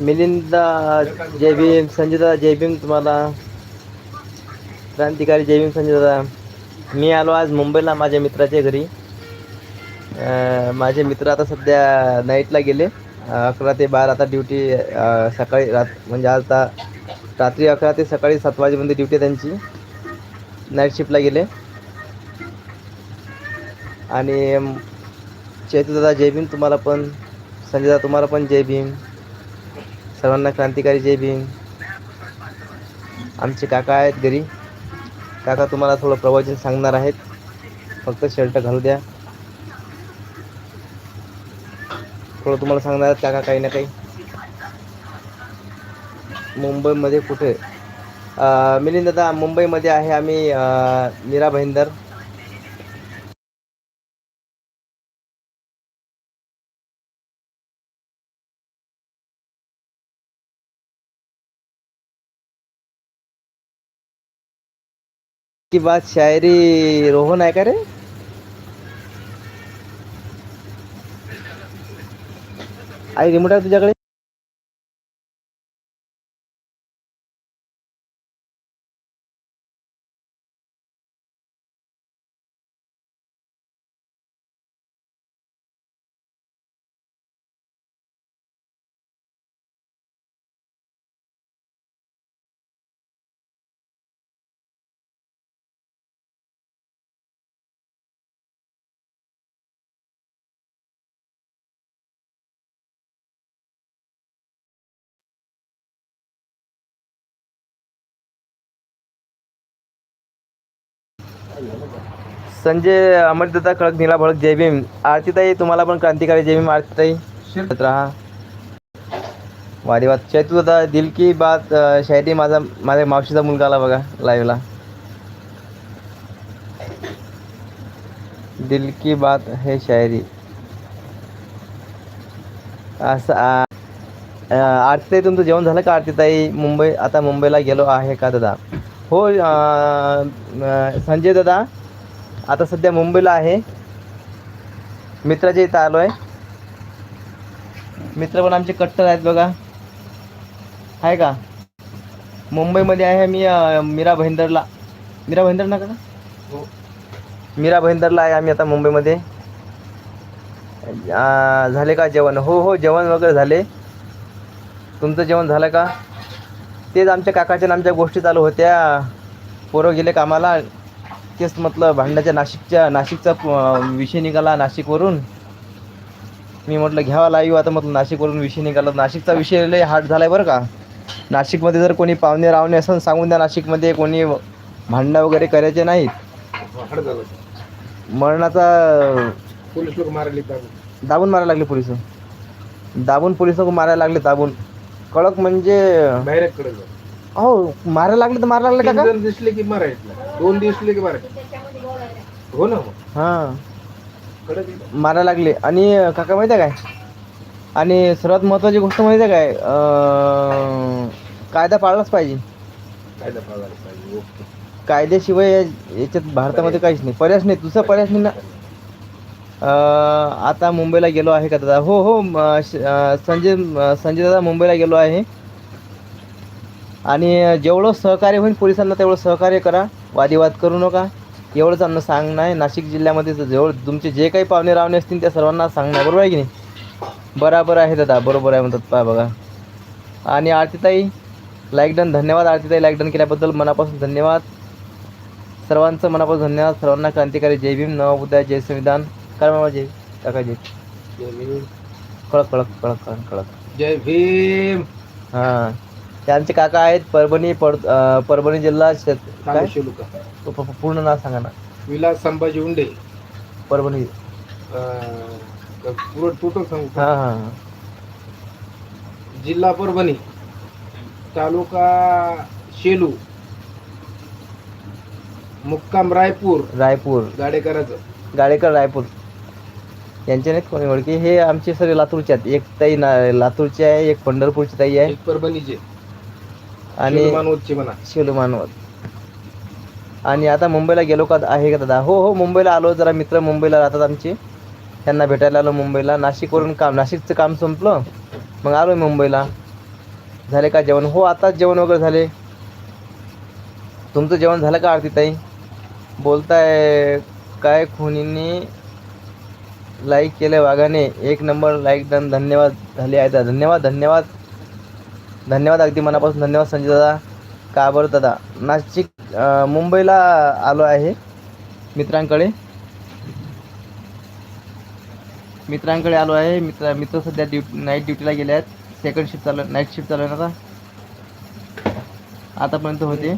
मिलिंद जय भीम संजयदा जय भीम तुम्हाला. क्रांतिकारी जय भीम संजय मी आलो आज मुंबईला माझ्या मित्राच्या घरी. माझे मित्र आता सध्या नाईटला गेले. अकरा ते बारा आता ड्युटी सकाळी रात म्हणजे आता रात्री अकरा ते सकाळी सात वाजेपर्यंत ड्युटी त्यांची. नाईट शिफ्टला गेले. आणि अं, दादा जय भीम तुम्हाला पण संजयदा तुम्हाला पण जय भीम. सर्वांना क्रांतिकारी जय भीम. आमचे काका आहेत घरी. काका तुम्हाला थोडं प्रवचन सांगणार आहेत. फक्त शर्ट घालू द्या. थोडं तुम्हाला सांगणार आहेत काका काही ना काही. मुंबईमध्ये कुठे? मिलिंद दादा मुंबईमध्ये आहे आम्ही मीरा भाईंदर. की बात शायरी रोहन आहे का रे आई रिमोट आहे तुझ्याकडे संजय अमरदादा खळक नीला भळक जय भीम. आरतीताई तुम्हाला पण क्रांतिकारी जय भीम आरतीताई. शिरत राहा. वादी चैतू दादा दिल की बात शायरी माझा माझ्या मावशीचा मुलगा आला बघा लाईव्हला दिल की बात है शायरी. असं आरतीताई तुमचं जेवण झालं का आरतीताई? मुंबई आता मुंबईला गेलो आहे का दादा? हो संजय दादा आता सध्या मुंबईला आहे. मित्राच्या इथं आलो आहे मित्र पण आमचे कट्टर आहेत बघा. आहे का? मुंबईमध्ये आहे मी मीरा भाईंदरला मीरा भाईंदर ना का? हो. मीरा भाईंदरला आहे आम्ही आता मुंबईमध्ये. झाले का जेवण? हो हो जेवण वगैरे झाले. तुमचं जेवण झालं का? तेच आमच्या काकाच्या आमच्या गोष्टी चालू होत्या. पोरं गेले कामाला. तेच म्हटलं भांडण्याच्या नाशिकच्या नाशिकचा विषय निघाला नाशिकवरून. मी म्हटलं घ्यावा लाईव्ह आता म्हटलं नाशिकवरून विषय निघाला. नाशिकचा विषय लय हार्ड झाला आहे बरं का. नाशिकमध्ये जर कोणी पाहुणे रावणे असं सांगून द्या नाशिकमध्ये कोणी भांडणं वगैरे करायचे नाहीत. मरणाचा पोलीस लोक टाकू दाबून मारायला लागले पोलीस. दाबून पोलीस मारायला लागले दाबून. कडक म्हणजे हो मारायला लागले तर मारायला लागले तीन जण दिसले की मारायचं. दोन दिसले की मारायचं. हो ना मग. हां. कडक मारायला लागले. आणि काका माहिती आहे काय? आणि सर्वात महत्त्वाची गोष्ट माहिती आहे काय? अं, कायदा पाळलाच पाहिजे. कायदा पाळायला पाहिजे. ओके. कायद्याशिवाय या- याच्यात भारतामध्ये काहीच नाही. पर्यास नाही. दुसरा पर्यास नाही ना. आता मुंबईला गेलो आहे का दादा? हो हो श- संजय संजय दादा मुंबईला गेलो आहे. आणि जेवढं सहकार्य होईल पोलिसांना तेवढं सहकार्य करा. वादिवाद करू नका. एवढंच अन्न सांगणं आहे. नाशिक जिल्ह्यामध्ये जेवढं तुमचे जे काही पाहुणे रावणे असतील त्या सर्वांना सांगणं बरोबर आहे की नाही? बराबर आहे दादा. बरोबर आहे म्हणतात. पहा बघा. आणि आरतीताई लाईक डन धन्यवाद आरतीताई लाईक डन केल्याबद्दल. मनापासून धन्यवाद. सर्वांचं मनापासून धन्यवाद. सर्वांना क्रांतिकारी. जय भीम. नवबुद्धा जय संविधान. काय जय भीम. कळक कळक कळक कळक कळक. जय भीम. हां. ते आमचे काका आहेत परभणी पड परभणी जिल्हा पूर्ण नाव सांगा ना. विलास संभाजी उंडे. परभणी. टोटल सांगू? हां हां. जिल्हा परभणी. तालुका शेलू. मुक्काम रायपूर. रायपूर. गाडेकराचं. गाडेकर रायपूर. यांचे नाहीत कोणी ओळखी. हे आमचे सगळे लातूरचे आहेत. एक ताई ना लातूरची आहे एक पंढरपूरची ताई आहे. एक परभणीचे. आणि मानवतचे म्हणा. मानवत. आणि आता मुंबईला गेलो का आहे का दादा? हो हो मुंबईला आलो. जरा मित्र मुंबईला राहतात आमचे. त्यांना भेटायला आलो मुंबईला. नाशिकवरून काम नाशिकचं काम संपलं. मग आलो मुंबईला. झाले का जेवण? हो आताच जेवण वगैरे झाले. तुमचं जेवण झालं का आरतीताई बोलताय काय खुनींनी लाईक केल्या वाघाने. एक नंबर लाईक डन धन्यवाद झाले आहेत धन्यवाद धन्यवाद. धन्यवाद अगदी मनापासून धन्यवाद संजय दादा. का बरं दादा? नाशिक मुंबईला आलो आहे मित्रांकडे. मित्रांकडे आलो आहे. मित्र मित्र सध्या ड्युटी नाईट ड्युटीला गेले आहेत. सेकंड शिफ्ट चालू नाईट शिफ्ट चालू आहे ना आतापर्यंत होते.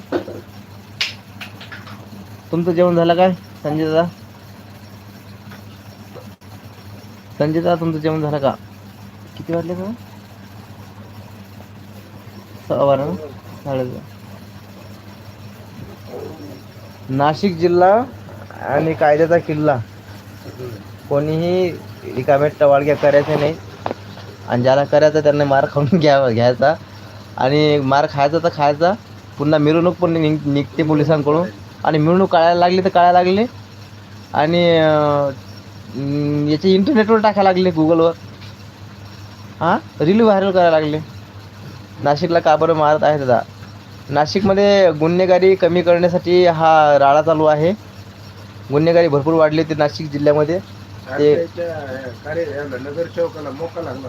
तुमचं जेवण झालं काय संजय दादा? संजय दादा तुमचं जेवण झालं का? किती वाजले का सहा बारा साडे नाशिक जिल्हा आणि कायद्याचा किल्ला. कोणीही रिकाम्या टवाळग्या करायचं नाही. आणि ज्याला करायचं त्यांना मार खाऊन घ्यावा घ्यायचा. आणि मार खायचा तर खायचा. पुन्हा मिरवणूक पण निघ निघते पोलिसांकडून. आणि मिरवणूक काढायला लागली तर काढायला लागली. आणि याचे इंटरनेटवर टाकायला लागले गुगलवर हां? रील व्हायरल करायला लागले. नाशिकला का बरं मारत आहे दादा नाशिकमध्ये गुन्हेगारी कमी करण्यासाठी हा राडा चालू आहे. गुन्हेगारी भरपूर वाढली होती नाशिक जिल्ह्यामध्ये. ते याला नगरसेवकाला मोका लागला.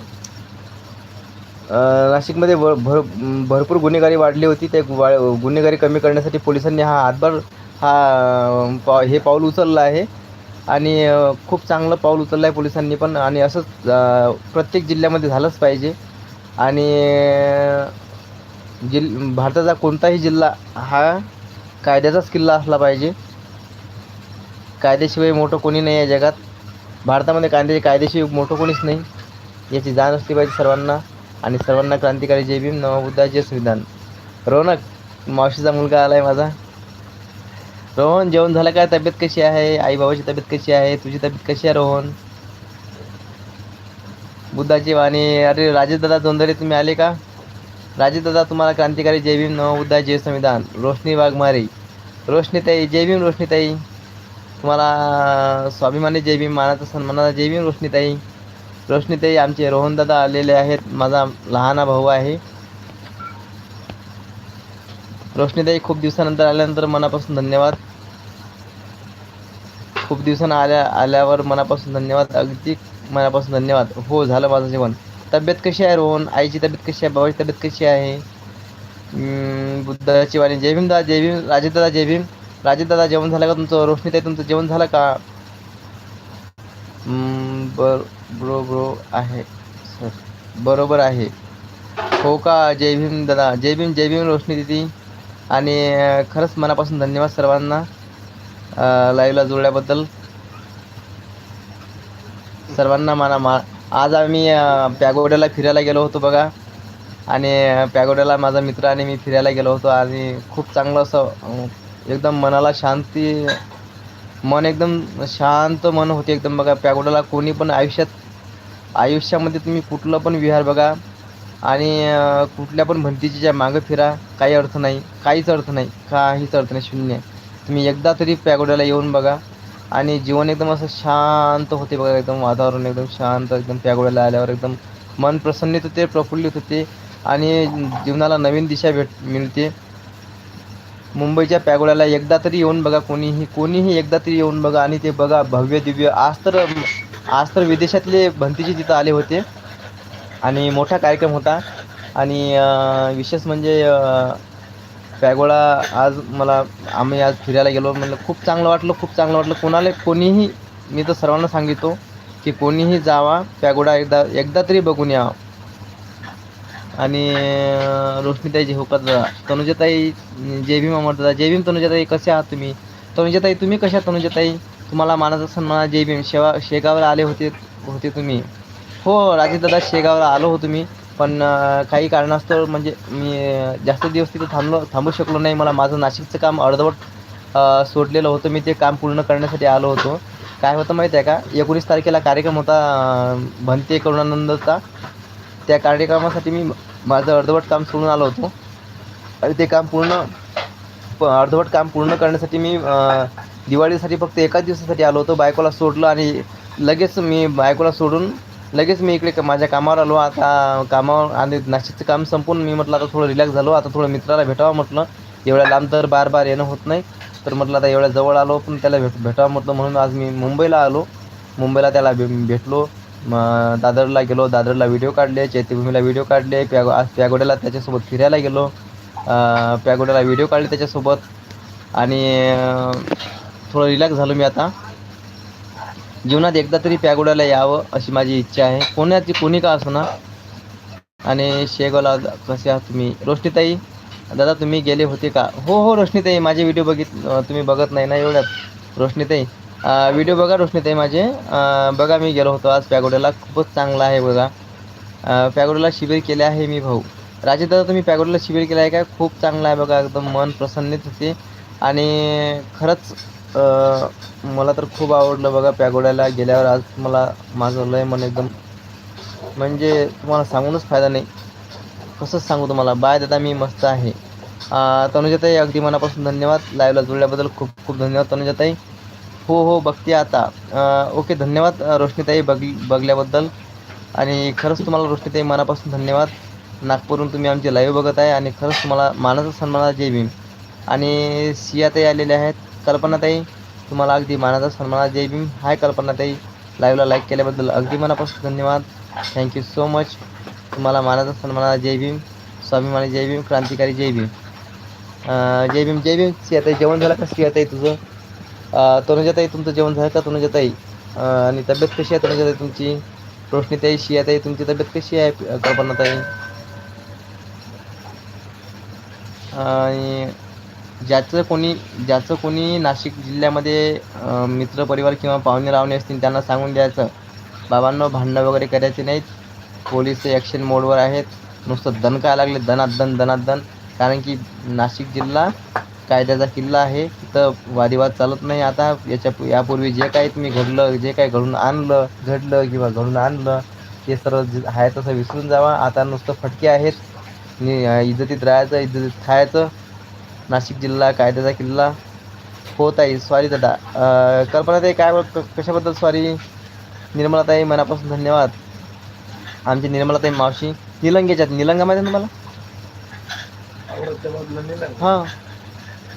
नाशिकमध्ये भर भर भरपूर गुन्हेगारी वाढली होती. ते गुन्हेगारी कमी करण्यासाठी पोलिसांनी हा हातभार हा पा हे पाऊल उचललं आहे. आणि खूप चांगलं पाऊल उचललं आहे पोलिसांनी पण आणि असंच प्रत्येक जिल्ह्यामध्ये झालंच पाहिजे. आणि जिल भारताचा कोणताही जिल्हा हा कायद्याचाच किल्ला असला पाहिजे. कायद्याशिवाय मोठं कोणी नाही आहे जगात. भारतामध्ये कायदे कायदेशिवाय मोठं कोणीच नाही. याची जाण असली पाहिजे सर्वांना. आणि सर्वांना क्रांतिकारी जय भीम नवबुद्धा जय संविधान. रौनक मावशीचा मुलगा आला आहे माझा. रोहन जेवण झालं काय तब्येत कशी आहे? आई बाबाची तब्येत कशी आहे? तुझी तब्येत कशी आहे रोहन? बुद्धाची वाणी. अरे राजेश दादा तुम्ही आले का? राजेश दादा तुम्हाला क्रांतिकारी जय भीम नवबुद्धा जय संविधान. रोशनी वाघमारे. रोशनीताई जय भीम रोशनीताई तुम्हाला स्वाभिमानी जय भीम मानाचा सन्मानाचा जय भीम रोशनीताई रोशनीताई आमचे रोहनदादा आलेले आहेत. माझा लहाना भाऊ आहे. रोशनीताई खूप दिवसानंतर आल्यानंतर मनापासून धन्यवाद. खूप दिवसानं आल्या आल्यावर मनापासून धन्यवाद. अगदी मनापासून धन्यवाद. हो झालं माझं जेवण. तब्येत कशी आहे रोहन? आईची तब्येत कशी आहे? बाबाची तब्येत कशी आहे? बुद्धाची वाणी. जय भीम दादा जय भीम राजेदादा जय भीम. राजेश दादा जेवण झालं का तुमचं? रोशनीताई तुमचं जेवण झालं का? बर ब्रो ब्रो आहे सर. बरोबर आहे. हो का जय भीम दादा? जय भीम जय भीम रोशनी दिदी आणि खरंच मनापासून धन्यवाद सर्वांना लाईव्हला जुळल्याबद्दल सर्वांना मना मा आज आम्ही पॅगोड्याला फिरायला गेलो होतो बघा. आणि पॅगोड्याला माझा मित्र आणि मी फिरायला गेलो होतो. आणि खूप चांगलं असं एकदम मनाला शांती मन एकदम शांत मन होते एकदम बघा. पॅगोड्याला कोणी पण आयुष्यात आयुष्यामध्ये तुम्ही कुठलं पण विहार बघा. आणि कुठल्या पण भिंतीच्या मागं फिरा काही अर्थ नाही काहीच अर्थ नाही काहीच अर्थ नाही शून्य. तुम्ही एकदा तरी पॅगोड्याला येऊन बघा आणि जीवन एकदम असं शांत होते बघा एकदम वातावरण एकदम शांत एकदम पॅगोड्याला आल्यावर एकदम मन प्रसन्नित होते प्रफुल्लित होते आणि जीवनाला नवीन दिशा भेट मिळते. मुंबईच्या पॅगोड्याला एकदा तरी येऊन बघा कोणीही कोणीही एकदा तरी येऊन बघा आणि ते बघा भव्य दिव्य. आज तर आज तर विदेशातले भंतीचे तिथं आले होते. आणि मोठा कार्यक्रम होता. आणि विशेष म्हणजे पॅगोडा आज मला आम्ही आज फिरायला गेलो. म्हणलं खूप चांगलं वाटलं खूप चांगलं वाटलं. कोणाला कोणीही मी तर सर्वांना सांगितो की कोणीही जावा पॅगोडा एकदा एकदा तरी बघून यावं. आणि अं, रोशनीताई दादा तनुजाताई जय भीम अमर दादा जय भीम तनुजाताई कसे आहात तुम्ही? तनुजाताई तुम्ही कशा आहात तनुजाताई? तुम्हाला मानाचा सन्मान जय भीम शेवा शेगावला आले होते होते तुम्ही. हो राजेश दादा शेगावला आलो होतो मी पण काही कारणास्तव म्हणजे मी जास्त दिवस तिथे थांबलो थांबू शकलो नाही. मला माझं नाशिकचं काम अर्धवट सोडलेलं होतं. मी ते काम पूर्ण करण्यासाठी आलो होतो. काय होतं माहीत आहे का? एकोणीस तारखेला कार्यक्रम होता भंते करुणानंदचा. त्या कार्यक्रमासाठी मी माझं अर्धवट काम सोडून आलो होतो. आणि ते काम पूर्ण प अर्धवट काम पूर्ण करण्यासाठी मी दिवाळीसाठी फक्त एकाच दिवसासाठी आलो होतो. बायकोला सोडलं आणि लगेच मी बायकोला सोडून लगेच मी इकडे माझ्या कामावर आलो आता कामावर आणि नाशिकचं काम संपून मी म्हटलं आता थोडं रिलॅक्स झालो आता थोडं मित्राला भेटावं म्हटलं. एवढ्या लांब तर बार बार येणं होत नाही. तर म्हटलं आता एवढ्या जवळ आलो पण त्याला भेट भेटावं म्हटलं म्हणून आज मी मुंबईला आलो. मुंबईला त्याला भे भेटलो. मग दादरला गेलो दादरला व्हिडिओ काढले चैत्यभूमीला व्हिडिओ काढले प्यागो आज प्यागोड्याला त्याच्यासोबत फिरायला गेलो. प्यागोड्याला व्हिडिओ काढले त्याच्यासोबत. आणि थोडं रिलॅक्स झालो मी आता. जीवनात एकदा तरी प्यागोड्याला यावं अशी माझी इच्छा आहे. कोणाची कोणी का असो ना? आणि शेगावला कसे आहात तुम्ही? रोशनीताई दादा तुम्ही गेले होते का? हो हो रोशनीताई माझे व्हिडिओ बघित तुम्ही बघत नाही ना एवढ्यात रोशनीताई व्हिडिओ बघा रोशनीताई माझे. बघा मी गेलो होतो आज पॅगोड्याला खूपच चांगला आहे बघा. पॅगोड्याला शिबिर केले आहे मी भाऊ. राजे दादा तुम्ही पॅगोड्याला शिबिर केलं आहे का? खूप चांगलं आहे बघा. एकदम मन प्रसन्नित होते. आणि खरंच मला तर खूप आवडलं बघा पॅगोड्याला गेल्यावर आज मला माझं लय मन एकदम म्हणजे तुम्हाला सांगूनच फायदा नाही. कसंच सांगू तुम्हाला? बाय दादा मी मस्त आहे. तनुजाताई अगदी मनापासून धन्यवाद. लाईव्हला जुळल्याबद्दल खूप खूप धन्यवाद तनुजाताई. हो हो बघते आता. ओके धन्यवाद. रोशनीताई बघ बघल्याबद्दल. आणि खरंच तुम्हाला रोशनीताई मनापासून धन्यवाद. नागपूरहून तुम्ही आमचे लाईव्ह बघत आहे आणि खरंच तुम्हाला मानाचा सन्मानाचा जय भीम. आणि सियाताई आलेले आहेत. कल्पनाताई तुम्हाला अगदी मानाचा सन्मानाचा जय भीम. हाय कल्पनाताई लाईव्हला लाईक केल्याबद्दल अगदी मनापासून धन्यवाद. थँक्यू सो मच तुम्हाला मानाचा सन्मानाचा जय भीम स्वाभिमानी जय भीम क्रांतिकारी जय भीम. जय भीम जय भीम. सियाताई जेवण झालं का सियाताई तुझं? तनुजाताई तुमचं जेवण झालं का तनुजाताई? आणि तब्येत कशी आहे तनुजाताई तुमची? रोशनीताई शियाताई तुमची तब्येत कशी आहे कल्पनाताई? आणि ज्याचं कोणी ज्याचं कोणी नाशिक जिल्ह्यामध्ये मित्रपरिवार किंवा पाहुणे रावणे असतील त्यांना सांगून द्यायचं. बाबांनो भांडणं वगैरे करायचे नाहीत. पोलीस ॲक्शन मोडवर आहेत. नुसतं दण काय लागले? दनात दण दनात दण कारण की नाशिक जिल्हा कायद्याचा किल्ला आहे. तिथं वादिवाद चालत नाही. आता याच्या यापूर्वी जे काही तुम्ही घडलं जे काही घडून आणलं घडलं किंवा घडून आणलं ते सर्व आहे तसं विसरून जावा. आता नुसतं फटके आहेत. इज्जतीत राहायचं इज्जतीत खायचं. नाशिक जिल्हा कायद्याचा किल्ला. होत आहे सॉरी दादा. कल्पना कल्पनाताई काय क- कशाबद्दल सॉरी निर्मलाताई मनापासून धन्यवाद. आमची निर्मलाताई मावशी. निलंग्याच्यात निलंगा माहिती आहे तुम्हाला? हां.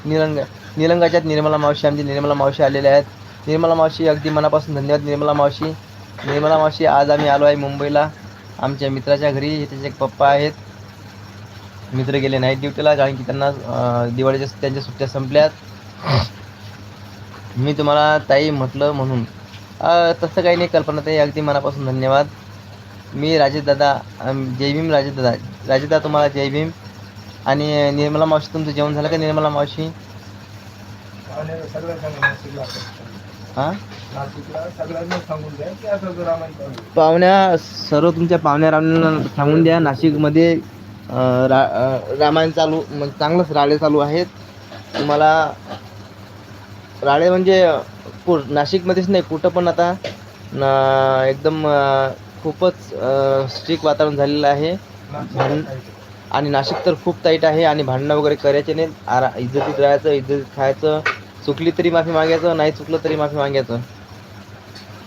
निलंग निलंगाच्यात निर्मला मावशी आमची निर्मला मावशी आलेल्या आहेत. निर्मला मावशी अगदी मनापासून धन्यवाद निर्मला मावशी. निर्मला मावशी आज आम्ही आलो आहे मुंबईला. आमच्या मित्राच्या घरी त्याचे एक पप्पा आहेत. मित्र गेले नाईट ड्युटीला कारण की त्यांना दिवाळीच्या त्यांच्या सुट्ट्या संपल्यात. मी तुम्हाला ताई म्हटलं म्हणून. तसं काही नाही कल्पना ताई अगदी मनापासून धन्यवाद. मी राजेशदादा जय भीम राजेशदादा राजेदा तुम्हाला जय भीम. आणि निर्मला मावशी तुमचं जेवण झालं का निर्मला मावशी? हां? पाहुण्या सर्व तुमच्या पाहुण्या रावण्यांना सांगून द्या. नाशिकमध्ये रा रामायण चालू म्हणजे चांगलंच राळे चालू आहेत. तुम्हाला राळे म्हणजे कु नाशिकमध्येच नाही कुठं पण आता न- एकदम खूपच स्ट्रिक वातावरण झालेलं आहे. भांड आणि नाशिक तर खूप टाईट आहे आणि भांडणं वगैरे करायचे नाही आरा इज्जतीत राहायचं इज्जतीत खायचं. चुकली तरी माफी मागायचं नाही चुकलं तरी माफी मागायचं.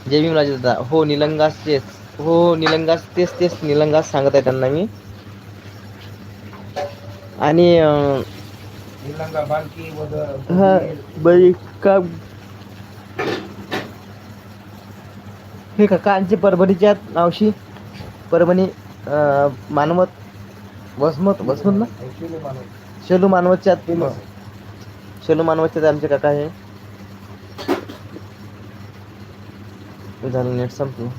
जय भीम राजे दादा. हो निलंगास तेच. हो हो निलंगास तेच तेच निलंगास सांगत आहे त्यांना मी. आणि हा का हे काका आमचे परभणीच्या नावशी परभणी मानवत वसमत वसमत ना? शेलू मानवतच्या शेलू मानवतचे आहेत आमचे काका हे. झालं नेट संपलं.